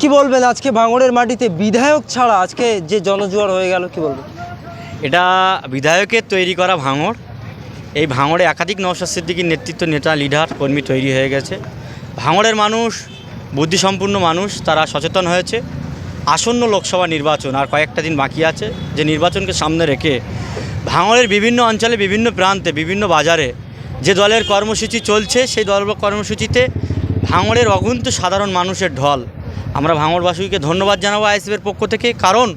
কি বলবেন আজকে ভাঙড়ের মাটিতে বিধায়ক ছাড়া আজকে যে জনজোয়ার হয়ে গেল, কি বলবেন? এটা বিধায়কের তৈরি করা ভাঙড়। এই ভাঙড়ে একাধিক নওশাদ সিদ্দিকীর নেতৃত্ব নেতা, লিডার, কর্মী তৈরি হয়ে গেছে। ভাঙড়ের মানুষ, বুদ্ধিসম্পন্ন মানুষ, তারা সচেতন হয়েছে। আসন্ন লোকসভা নির্বাচন আর কয়েকটা দিন বাকি আছে, যে নির্বাচনকে সামনে রেখে ভাঙড়ের বিভিন্ন অঞ্চলে, বিভিন্ন প্রান্তে, বিভিন্ন বাজারে যে দলের কর্মসূচি চলছে, সেই দল কর্মসূচিতে ভাঙড়ের অগুন্ত সাধারণ মানুষের ঢল। আমরা ভাঙড়বাসীকে ধন্যবাদ জানাব আইএসএফের পক্ষ থেকে, কারণ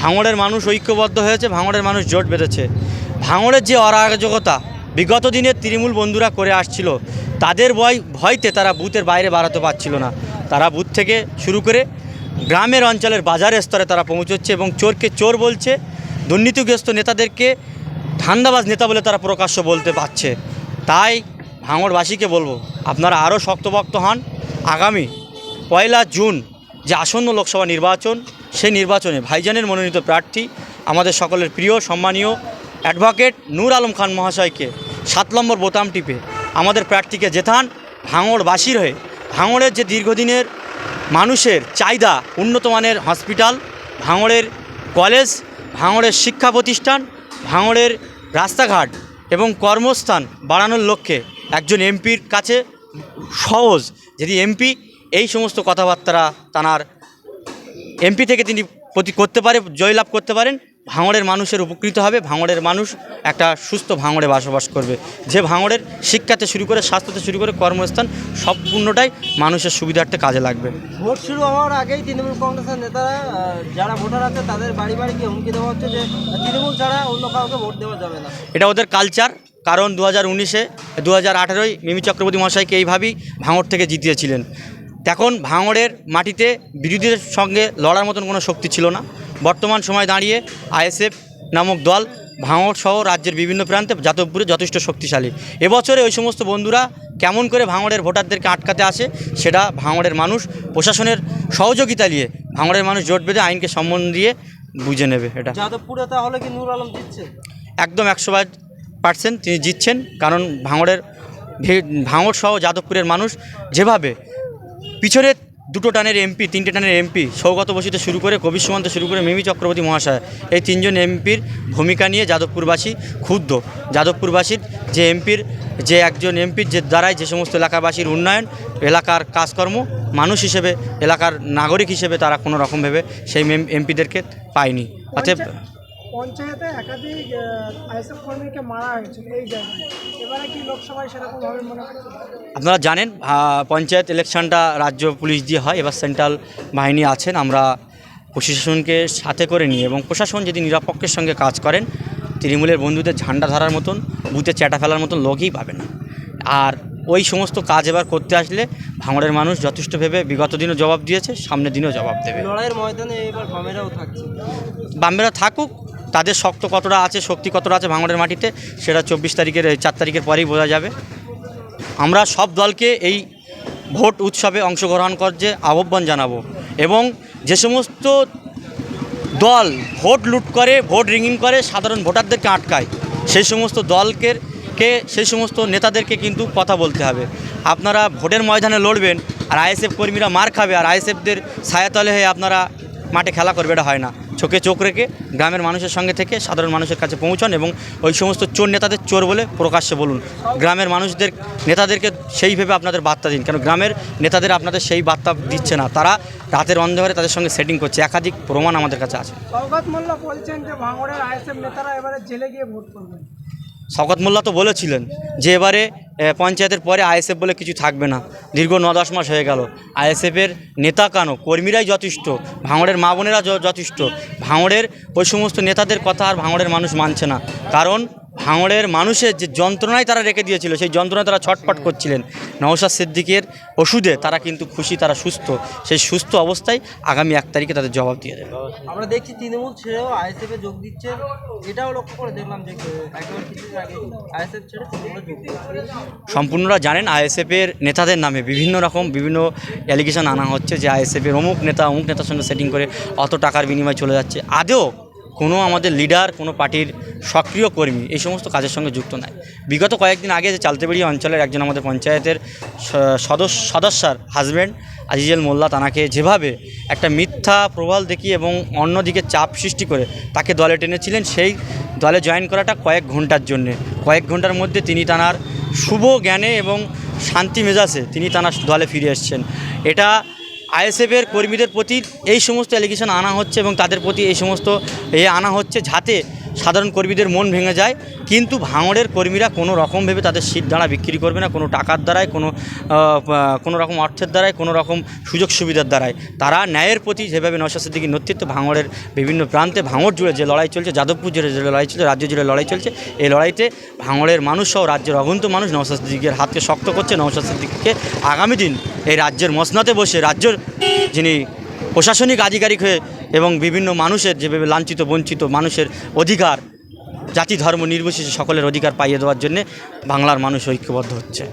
ভাঙড়ের মানুষ ঐক্যবদ্ধ হয়েছে, ভাঙড়ের মানুষ জোট বেঁধেছে। ভাঙড়ের যে অরাজকতা, বিগত দিনের তৃণমূল বন্ধুরা করে আসছিল, তাদের ভয়, ভয়তে তারা বুথের বাইরে বাড়াতে পারছিল না। তারা বুথ থেকে শুরু করে গ্রামের অঞ্চলের বাজার স্তরে তারা পৌঁছচ্ছে এবং চোরকে চোর বলছে, দুর্নীতিগ্রস্ত নেতাদেরকে ঠান্ডাবাজ নেতা বলে তারা প্রকাশ্য বলতে পারছে। তাই ভাঙড়বাসীকে বলব, আপনারা আরও শক্তভক্ত হন। আগামী পয়লা জুন যে আসন্ন লোকসভা নির্বাচন, সেই নির্বাচনে ভাইজানের মনোনীত প্রার্থী, আমাদের সকলের প্রিয়, সম্মানীয় অ্যাডভোকেট নূর আলম খান মহাশয়কে সাত নম্বর বোতাম টিপে আমাদের প্রার্থীকে জেতান ভাঙড়বাসীর হয়ে। ভাঙড়ের যে দীর্ঘদিনের মানুষের চাহিদা, উন্নত মানের হসপিটাল, ভাঙড়ের কলেজ, ভাঙড়ের শিক্ষা প্রতিষ্ঠান, ভাঙড়ের রাস্তাঘাট এবং কর্মস্থান বাড়ানোর লক্ষ্যে একজন এমপির কাছে সহজ, যদি এমপি এই সমস্ত কথাবার্তা তানার এমপি থেকে তিনি প্রতি করতে পারে জয়লাভ করতে পারেন। ভাঙড়ের মানুষের উপকৃত হবে। ভাঙড়ের মানুষ একটা সুস্থ ভাঙড়ে বসবাস করবে। যে ভাঙড়ের শিক্ষাতে শুরু করে স্বাস্থ্যতে শুরু করে কর্মস্থান সম্পূর্ণটাই মানুষের সুবিধার্থে কাজে লাগবে। ভোট শুরু হওয়ার আগেই তৃণমূল কংগ্রেসের নেতারা যারা ভোটার আছে তাদের বাড়ি বাড়ি গিয়ে হুমকি দেওয়া হচ্ছে যে তৃণমূল ছাড়া অন্য কাউকে ভোট দেওয়া যাবে না। এটা ওদের কালচার কারণ দু হাজার উনিশে দু হাজার আঠেরোয় মিমি চক্রবর্তী মহাশয়কে এইভাবেই ভাঙড় থেকে জিতিয়েছিলেন। তখন ভাঙড়ের মাটিতে বিরোধীদের সঙ্গে লড়ার মতন কোনো শক্তি ছিল না। বর্তমান সময় দাঁড়িয়ে আইএসএফ নামক দল ভাঙড় সহ রাজ্যের বিভিন্ন প্রান্তে যাদবপুরে যথেষ্ট শক্তিশালী। এবছরে ওই সমস্ত বন্ধুরা কেমন করে ভাঙড়ের ভোটারদেরকে আটকাতে আসে সেটা ভাঙড়ের মানুষ প্রশাসনের সহযোগিতা নিয়ে ভাঙড়ের মানুষ জোট বেঁধে আইনকে সম্মান দিয়ে বুঝে নেবে এটা। যাদবপুরে তাহলে কি নূর আলম জিতছে? একদম একশো পার্সেন্ট তিনি জিতছেন কারণ ভাঙড়ের ভে- ভাঙড় সহ যাদবপুরের মানুষ যেভাবে পিছনে দুটো টানের এমপি, তিনটে টানের এমপি, সৌগত বসিতে শুরু করে কবির সুমন্ত শুরু করে মিমি চক্রবর্তী মহাশয়। এই তিনজন এমপির ভূমিকা নিয়ে যাদবপুরবাসী ক্ষুব্ধ। যাদবপুরবাসীর যে এমপির, যে একজন এমপির যে দ্বারাই যে সমস্ত এলাকাবাসীর উন্নয়ন, এলাকার কাজকর্ম মানুষ হিসেবে, এলাকার নাগরিক হিসেবে তারা কোনো রকম ভেবে সেই এমপিদেরকে পায়নি। অতএব পঞ্চায়েতে একাধিক আইএসএফ কর্মীকে মারা হয়েছিল এই জায়গায়। এবারে কি লোকসভায় সেরকম ভাবে মনে আপনারা জানেন পঞ্চায়েত ইলেকশনটা রাজ্য পুলিশ দিয়ে হয় এবার সেন্ট্রাল বাহিনী আছেন আমরা প্রশাসনকে সাথে করে নিয়ে এবং প্রশাসন যদি নিরাপক্ষের সঙ্গে কাজ করেন তৃণমূলের বন্ধুদের ঝান্ডা ধরার মতন বুথে চ্যাটা ফেলার মতন লোকই পাবে না। আর ওই সমস্ত কাজ এবার করতে আসলে ভাঙড়ের মানুষ যথেষ্ট ভেবে বিগত দিনও জবাব দিয়েছে সামনের দিনও জবাব দেবে। লড়াইয়ের ময়দানে এবার বামেরাও থাকছে। বামেরা থাকুক তাদের শক্ত কতটা আছে, শক্তি কতটা আছে ভাঙড়ের মাটিতে, সেটা চব্বিশ তারিখের চার তারিখের পরেই বোঝা যাবে। আমরা সব দলকে এই ভোট উৎসবে অংশগ্রহণ করছে, আহ্বান জানাব। এবং যে সমস্ত দল ভোট লুট করে, ভোট রিঙ্গিং করে, সাধারণ ভোটারদেরকে আটকায়, সেই সমস্ত দলকে কে, সেই সমস্ত নেতাদেরকে কিন্তু কথা বলতে হবে। আপনারা ভোটের ময়দানে লড়বেন, আর আইএসএফ কর্মীরা মার খাবে, আর আইএসএফদের ছায়াতলে হয়ে আপনারা মাঠে খেলা করবে, এটা হয় না। চোখে চোখ রেখে গ্রামের মানুষের সঙ্গে থেকে সাধারণ মানুষের কাছে পৌঁছান এবং ওই সমস্ত চোর নেতাদের চোর বলে প্রকাশ্যে বলুন। গ্রামের মানুষদের নেতাদেরকে সেইভাবে আপনাদের বার্তা দিন। কেন গ্রামের নেতাদের আপনাদের সেই বার্তা দিচ্ছে না। তারা রাতের অন্ধকারে তাদের সঙ্গে সেটিং করছে। একাধিক প্রমাণ আমাদের কাছে আছে। সৌগত মোল্লা বলছেন যে ভাঙড়ের আইএসএফ নেতারা এবারে জেলে গিয়ে ভোট করবেন। শওকত মোল্লা তো বলেছিলেন যে এবারে পঞ্চায়েতের পরে আইএসএফ বলে কিছু থাকবে না। দীর্ঘ ন দশ মাস হয়ে গেল। আইএসএফের নেতা কেন? কর্মীরাই যথেষ্ট। ভাঙড়ের মা বোনেরা যথেষ্ট। ভাঙড়ের ওই সমস্ত নেতাদের কথা আর ভাঙড়ের মানুষ মানছে না। কারণ ভাঙড়ের মানুষের যে যন্ত্রণায় তারা রেখে দিয়েছিল সেই যন্ত্রণায় তারা ছটফট করছিলেন। নওশাদ সিদ্দিকের ওষুধে তারা কিন্তু খুশি তারা সুস্থ। সেই সুস্থ অবস্থায় আগামী এক তারিখে তাদের জবাব দিয়ে দেবে। আমরা দেখছি তৃণমূল ছেড়েও আইএসএফ যোগ দিচ্ছে। এটাও লক্ষ্য করে দেখলাম যে আইএসএফ ছেড়ে সম্পূর্ণরা জানেন আইএসএফের নেতাদের নামে বিভিন্ন রকম বিভিন্ন অ্যালিগেশন আনা হচ্ছে যে আইএসএফের অমুক নেতা অমুক নেতার সঙ্গে সেটিং করে অত টাকার বিনিময়ে চলে যাচ্ছে। আদেও কোনো আমাদের লিডার, কোনো পার্টির সক্রিয় কর্মী এই সমস্ত কাজের সঙ্গে যুক্ত নাই। বিগত কয়েকদিন আগে যে চালতেবাড়ি অঞ্চলের একজন আমাদের পঞ্চায়েতের সদস্য সদস্যার হাজব্যান্ড আজিজেল মোল্লা, তানাকে যেভাবে একটা মিথ্যা প্রবল দেখি এবং অন্যদিকে চাপ সৃষ্টি করে তাকে দলে টেনেছিলেন, সেই দলে জয়েন করাটা কয়েক ঘণ্টার জন্যে। কয়েক ঘণ্টার মধ্যে তিনি তানার শুভ জ্ঞানে এবং শান্তি মেজাজে তিনি তানার দলে ফিরে এসছেন। এটা আইএসএফের কর্মীদের প্রতি এই সমস্ত অ্যালিগেশন আনা হচ্ছে এবং তাদের প্রতি এই সমস্ত এ আনা হচ্ছে, যাতে সাধারণ কর্মীদের মন ভেঙে যায়, কিন্তু ভাঙড়ের কর্মীরা কোনো রকমভাবে তাদের সিট দাঁড়া বিক্রি করবে না, কোনো টাকার দ্বারায়, কোনো কোনো রকম অর্থের দ্বারায়, কোনো রকম সুযোগ সুবিধার দ্বারায়। তারা ন্যায়ের প্রতি যেভাবে নশা সিদ্দিকির নেতৃত্ব, ভাঙড়ের বিভিন্ন প্রান্তে ভাঙড় জুড়ে যে লড়াই চলছে, যাদবপুর জুড়ে যে লড়াই চলছে, রাজ্য জুড়ে লড়াই চলছে এই লড়াইতে ভাঙড়ের মানুষ সহ রাজ্যের অগন্ত মানুষ নওশাদ সিদ্দিকের হাতকে শক্ত করছে। নওশাদ সিদ্দিককে আগামী দিন এই রাজ্যের মসনাতে বসে রাজ্যের যিনি প্রশাসনিক আধিকারিক হয়ে এবং বিভিন্ন মানুষের যেভাবে লাঞ্ছিত, বঞ্চিত মানুষের অধিকার, জাতি ধর্ম নির্বিশেষে সকলের অধিকার পাইয়ে দেওয়ার জন্যে বাংলার মানুষ ঐক্যবদ্ধ হচ্ছে।